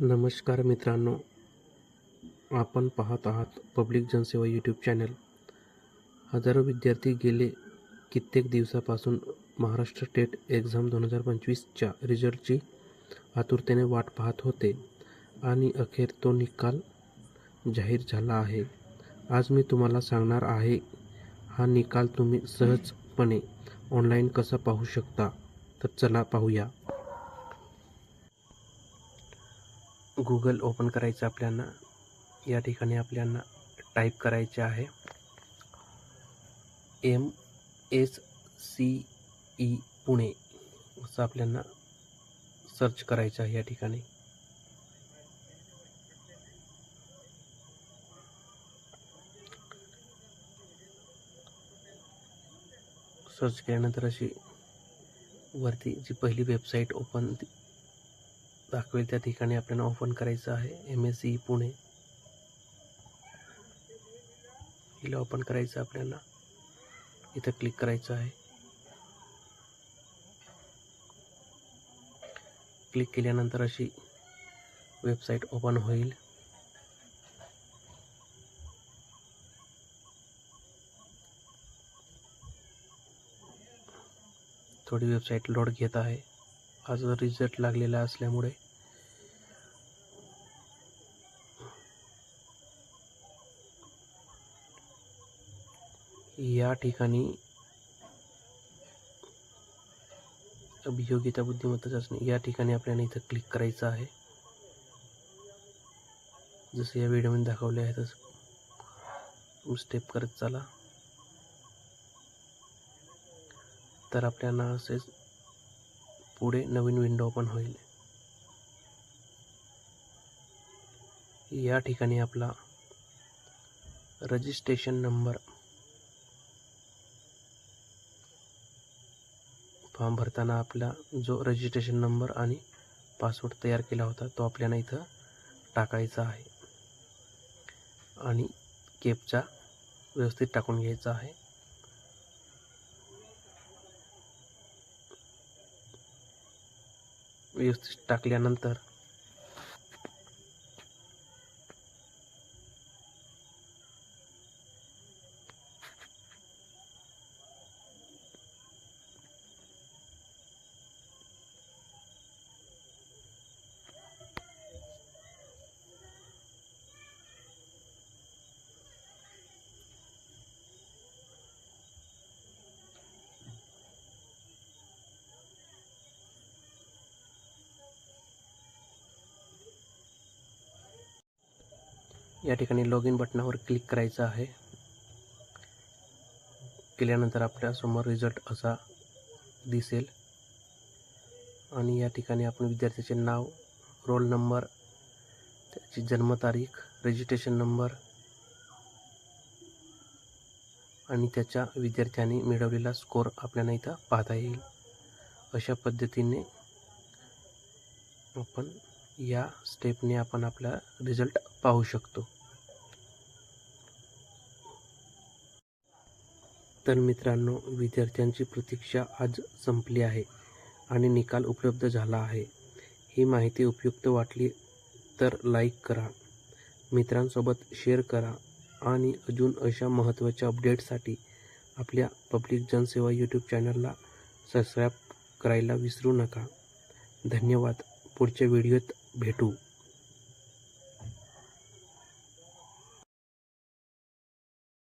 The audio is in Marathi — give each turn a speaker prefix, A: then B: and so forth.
A: नमस्कार मित्रांनो आपण पाहत आहात पब्लिक जनसेवा यूट्यूब चॅनल हजारो विद्यार्थी गेले कित्येक दिवसापासून महाराष्ट्र स्टेट एक्झाम दोन हजार पंचवीसच्या रिझल्टची आतुरतेने वाट पाहत होते आणि अखेर तो निकाल जाहीर झाला आहे. आज मी तुम्हाला सांगणार आहे हा निकाल तुम्ही सहजपणे ऑनलाईन कसा पाहू शकता? तर चला पाहूया. गुगल ओपन करायचं आपल्याला. या ठिकाणी आपल्याला टाईप करायचे आहे. M S C E Pune. असं आपल्याला सर्च करायचं आहे या ठिकाणी. सर्च केल्यानंतर अशी वरती जी पहिली वेबसाईट ओपन दाखवेल त्या ठिकाणी आपल्याला ओपन करायचं आहे. M S C Pune. हिला ओपन करायचं आपल्याला. इथं क्लिक करायचं आहे. क्लिक केल्यानंतर अशी वेबसाईट ओपन होईल. थोडी वेबसाईट लोड घेत आहे. आज रिझल्ट लागलेला असल्यामुळे या ठिकाणी अभियोगिता बुद्धिमत्ता चाचणी या ठिकाणी आपल्याला इथं क्लिक करायचं आहे. जसं या व्हिडिओमध्ये दाखवले आहे तसं स्टेप करत चला. तर आपल्याला असेच पुढे नवीन विंडो ओपन होईल. या ठिकाणी आपला रजिस्ट्रेशन नंबर फॉर्म भरताना आपला जो रजिस्ट्रेशन नंबर आणि पासवर्ड तयार केला होता तो आपल्याला इथं टाकायचा आहे. आणि केपचा व्यवस्थित टाकून घ्यायचा आहे. व्यवस्थित टाकल्यानंतर या ठिकाणी लॉग इन बटनावर क्लिक करायचं आहे. केल्यानंतर आपल्यासमोर रिझल्ट असा दिसेल. आणि या ठिकाणी आपण विद्यार्थ्याचे नाव रोल नंबर त्याची जन्मतारीख रजिस्ट्रेशन नंबर आणि त्याच्या विद्यार्थ्यांनी मिळवलेला स्कोर आपल्याला इथं पाहता येईल. अशा पद्धतीने आपण या स्टेपने आपण आपला रिझल्ट पाहू शकतो. तर मित्रांनो विद्यार्थ्यांची प्रतीक्षा आज संपली आहे आणि निकाल उपलब्ध झाला आहे. ही माहिती उपयुक्त वाटली तर लाईक करा मित्रांसोबत शेअर करा आणि अजून अशा महत्त्वाच्या अपडेटसाठी आपल्या पब्लिक जनसेवा यूट्यूब चॅनलला सबस्क्राईब करायला विसरू नका. धन्यवाद. पुढच्या व्हिडिओत भेटू.